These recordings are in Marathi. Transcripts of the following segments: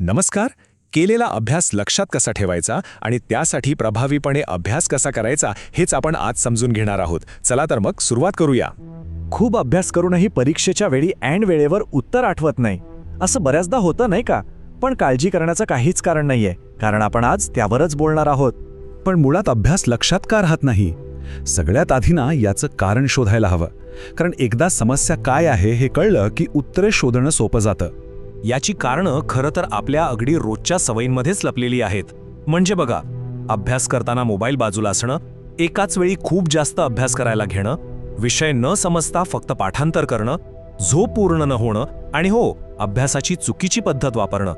नमस्कार. केलेला अभ्यास लक्षात कसा ठेवायचा आणि त्यासाठी प्रभावीपणे अभ्यास कसा करायचा हेच आपण आज समजून घेणार आहोत. चला तर मग सुरुवात करूया. खूप अभ्यास करूनही परीक्षेच्या वेळी ऐन वेळेवर उत्तर आठवत नाही. असं बऱ्याचदा होतं नाही का? पण काळजी करण्याचं काहीच कारण नाहीये कारण आपण आज त्यावरच बोलणार आहोत. पण मुळात अभ्यास लक्षात का राहत नाही? सगळ्यात आधी ना याचं कारण शोधायला हवं. कारण एकदा समस्या काय आहे हे कळलं की उत्तरे शोधणं सोपं जातं. याची कारणं खरं तर आपल्या अगदी रोजच्या सवयींमध्येच लपलेली आहेत. म्हणजे बघा अभ्यास करताना मोबाईल बाजूला असणं एकाच वेळी खूप जास्त अभ्यास करायला घेणं विषय न समजता फक्त पाठांतर करणं झोप पूर्ण न होणं आणि हो अभ्यासाची चुकीची पद्धत वापरणं.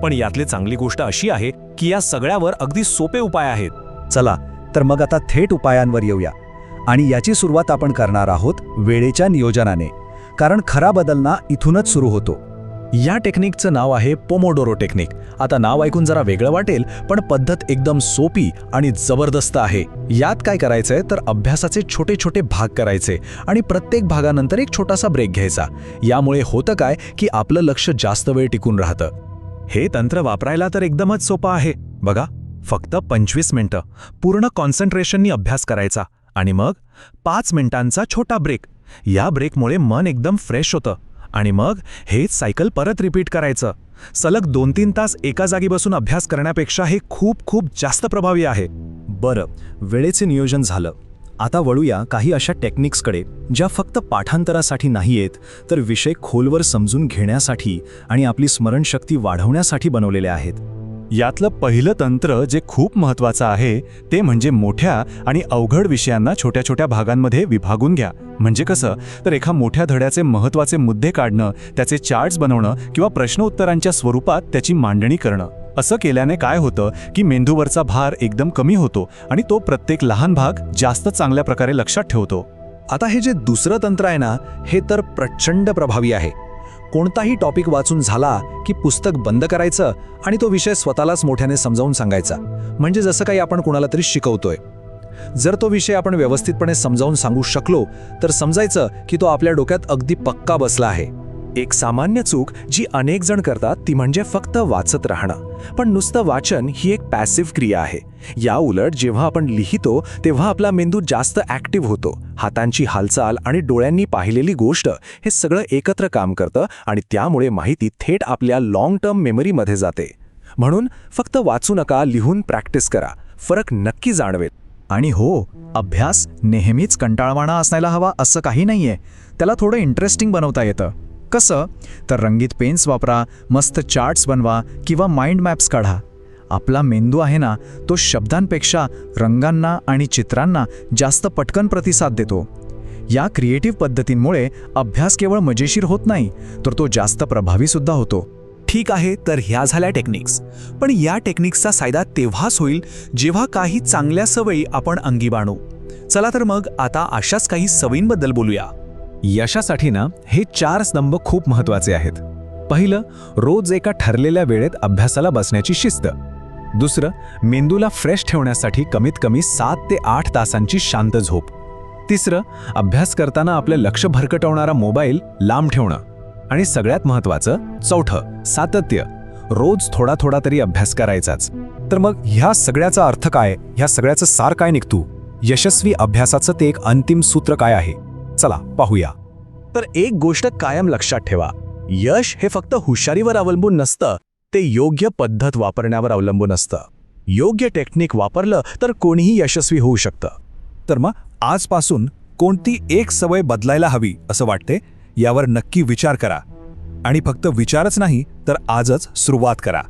पण यातली चांगली गोष्ट अशी आहे की या सगळ्यावर अगदी सोपे उपाय आहेत. चला तर मग आता थेट उपायांवर येऊया. आणि याची सुरुवात आपण करणार आहोत वेळेच्या नियोजनाने. कारण खरा बदलना इथूनच सुरू होतो. या टेक्निकचं नाव आहे पोमोडोरो टेक्निक. आता नाव ऐकून जरा वेगळं वाटेल पण पद्धत एकदम सोपी आणि जबरदस्त आहे. यात काय करायचंय तर अभ्यासाचे छोटे छोटे भाग करायचे आणि प्रत्येक भागानंतर एक छोटासा ब्रेक घ्यायचा. यामुळे होतं काय की आपलं लक्ष जास्त वेळ टिकून राहतं. हे तंत्र वापरायला तर एकदमच सोपं आहे. बघा फक्त पंचवीस मिनिटं. पूर्ण कॉन्सन्ट्रेशननी अभ्यास करायचा. आणि मग पाच मिनिटांचा छोटा ब्रेक या ब्रेकमुळे मन एकदम फ्रेश होतं. आणि मग हेच सायकल परत रिपीट करायचं. सलग दोन तीन तास एका जागी बसून अभ्यास करण्यापेक्षा हे खूप खूप जास्त प्रभावी आहे. बरं वेळेचे नियोजन झालं. आता वळूया काही अशा टेक्निक्सकडे ज्या फक्त पाठांतरासाठी नाही आहेत तर विषय खोलवर समजून घेण्यासाठी आणि आपली स्मरणशक्ती वाढवण्यासाठी बनवलेल्या आहेत. यातलं पहिलं तंत्र जे खूप महत्वाचं आहे ते म्हणजे मोठ्या आणि अवघड विषयांना छोट्या छोट्या भागांमध्ये विभागून घ्या. म्हणजे कसं? तर एका मोठ्या धड्याचे महत्त्वाचे मुद्दे काढणं त्याचे चार्ट्स बनवणं किंवा प्रश्न उत्तरांच्या स्वरूपात त्याची मांडणी करणं. असं केल्याने काय होतं की मेंदूवरचा भार एकदम कमी होतो आणि तो प्रत्येक लहान भाग जास्त चांगल्या प्रकारे लक्षात ठेवतो. आता हे जे दुसरं तंत्र आहे ना हे तर प्रचंड प्रभावी आहे. कोणताही टॉपिक वाचून झाला की पुस्तक बंद करायचं आणि तो विषय स्वतःलाच मोठ्याने समजावून सांगायचा. म्हणजे जसं काही आपण कोणाला तरी शिकवतोय. जर तो विषय आपण व्यवस्थितपणे समजावून सांगू शकलो तर समजायचं की तो आपल्या डोक्यात अगदी पक्का बसला आहे. एक सामान्य चूक जी अनेक जण करतात ती म्हणजे फक्त वाचत राहणं. पण नुसतं वाचन ही एक पॅसिव्ह क्रिया आहे. या उलट जेव्हा आपण लिहितो तेव्हा आपला मेंदू जास्त ॲक्टिव्ह होतो. हातांची हालचाल आणि डोळ्यांनी पाहिलेली गोष्ट हे सगळं एकत्र काम करतं आणि त्यामुळे माहिती थेट आपल्या लाँग टर्म मेमरीमध्ये जाते. म्हणून फक्त वाचू नका लिहून प्रॅक्टिस करा. फरक नक्की जाणवेल. आणि हो अभ्यास नेहमीच कंटाळवाणा असायला हवा असं काही नाहीये. त्याला थोडं इंटरेस्टिंग बनवता येतं. कसं? तर रंगीत पेन्स वापरा मस्त चार्ट्स बनवा किंवा माइंड मॅप्स काढा. आपला मेंदू आहे ना तो शब्दांपेक्षा रंगांना आणि चित्रांना जास्त पटकन प्रतिसाद देतो. या क्रिएटिव्ह पद्धतींमुळे अभ्यास केवळ मजेशीर होत नाही तर तो जास्त प्रभावीसुद्धा होतो. ठीक आहे तर ह्या झाल्या टेक्निक्स. पण या टेक्निक्सचा फायदा तेव्हाच होईल जेव्हा काही चांगल्या सवयी आपण अंगी बाणू. चला तर मग आता अशाच काही सवयींबद्दल बोलूया. यशासाठी ना हे चार स्तंभ खूप महत्त्वाचे आहेत. पहिलं रोज एका ठरलेल्या वेळेत अभ्यासाला बसण्याची शिस्त. दुसरं मेंदूला फ्रेश ठेवण्यासाठी कमीत कमी सात ते आठ तासांची शांत झोप. तिसरं अभ्यास करताना आपलं लक्ष भरकटवणारा मोबाईल लांब ठेवणं. आणि सगळ्यात महत्वाचं चौथं सातत्य. रोज थोडा थोडा तरी अभ्यास करायचाच. तर मग ह्या सगळ्याचा अर्थ काय? ह्या सगळ्याचं सार काय निघतो? यशस्वी अभ्यासाचं ते एक अंतिम सूत्र काय आहे? चला पाहूया. तर एक गोष्ट कायम लक्षात ठेवा. यश हे फक्त हुशारीवर अवलंबून नसतं ते योग्य पद्धत वापरण्यावर अवलंबून असतं. योग्य टेक्निक वापरलं तर कोणीही यशस्वी होऊ शकतं. तर मग आजपासून कोणती एक सवय बदलायला हवी असं वाटते? यावर नक्की विचार करा. आणि फक्त विचारच नाही तर आजच सुरुवात करा.